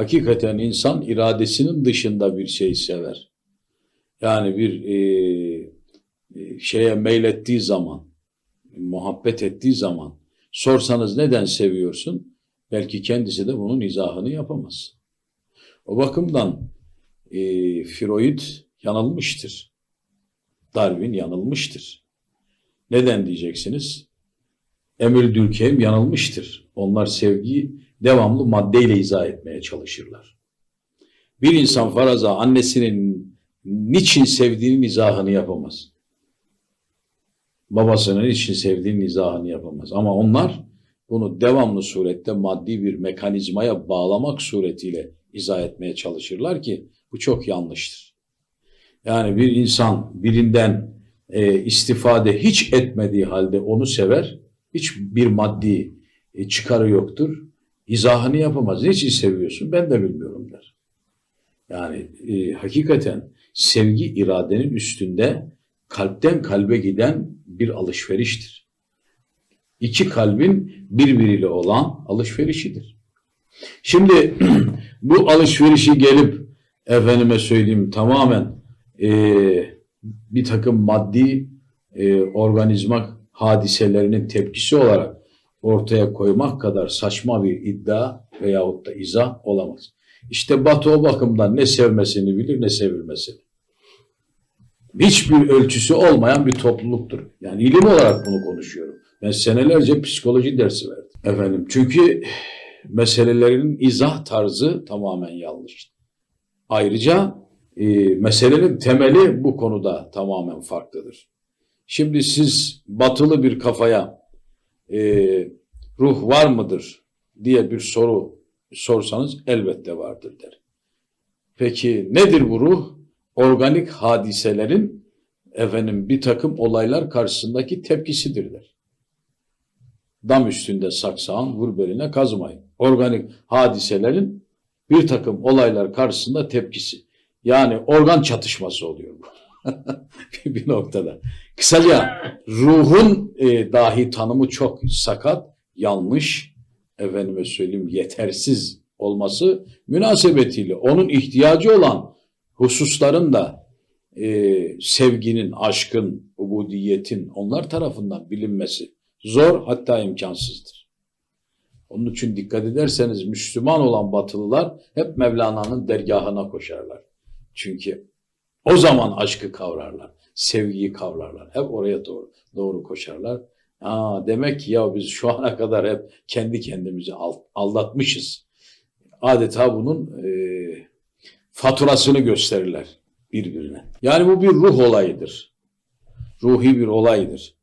hakikaten insan iradesinin dışında bir şey sever. Yani bir e, e, şeye meylettiği zaman, muhabbet ettiği zaman sorsanız neden seviyorsun? Belki kendisi de bunun izahını yapamaz. O bakımdan e, Freud yanılmıştır. Darwin yanılmıştır. Neden diyeceksiniz? Emil Durkheim yanılmıştır. Onlar sevgiyi devamlı maddeyle izah etmeye çalışırlar. Bir insan faraza annesinin niçin sevdiğinin izahını yapamaz. Babasının niçin sevdiğinin izahını yapamaz. Ama onlar bunu devamlı surette maddi bir mekanizmaya bağlamak suretiyle izah etmeye çalışırlar ki bu çok yanlıştır. Yani bir insan birinden e, istifade hiç etmediği halde onu sever, hiç bir maddi e, çıkarı yoktur. İzahını yapamaz. Niçin seviyorsun? Ben de bilmiyorum der. Yani e, hakikaten sevgi iradenin üstünde kalpten kalbe giden bir alışveriştir. İki kalbin birbiriyle olan alışverişidir. Şimdi bu alışverişi gelip efendime söyleyeyim tamamen e, bir takım maddi e, organizma hadiselerinin tepkisi olarak ortaya koymak kadar saçma bir iddia veyahut da izah olamaz. İşte Batı o bakımdan ne sevmesini bilir ne sevilmesini. Hiçbir ölçüsü olmayan bir topluluktur. Yani ilim olarak bunu konuşuyorum. Ben senelerce psikoloji dersi verdim. Efendim çünkü meselelerin izah tarzı tamamen yanlış. Ayrıca e, meselenin temeli bu konuda tamamen farklıdır. Şimdi siz batılı bir kafaya e, ruh var mıdır diye bir soru sorsanız elbette vardır der. Peki nedir bu ruh? Organik hadiselerin efendim bir takım olaylar karşısındaki tepkisidir der. Dam üstünde saksağın vur beline kazmayın. Organik hadiselerin bir takım olaylar karşısında tepkisi. Yani organ çatışması oluyor bu. bir noktada. Kısaca ruhun e, dahi tanımı çok sakat, yanlış, efendime söyleyeyim yetersiz olması münasebetiyle onun ihtiyacı olan hususların da e, sevginin, aşkın, ubudiyetin onlar tarafından bilinmesi zor hatta imkansızdır. Onun için dikkat ederseniz Müslüman olan Batılılar hep Mevlana'nın dergahına koşarlar. Çünkü o zaman aşkı kavrarlar, sevgiyi kavrarlar. Hep oraya doğru, doğru koşarlar. Aa, demek ki ya biz şu ana kadar hep kendi kendimizi aldatmışız. Adeta bunun e, faturasını gösterirler birbirine. Yani bu bir ruh olayıdır. Ruhi bir olaydır.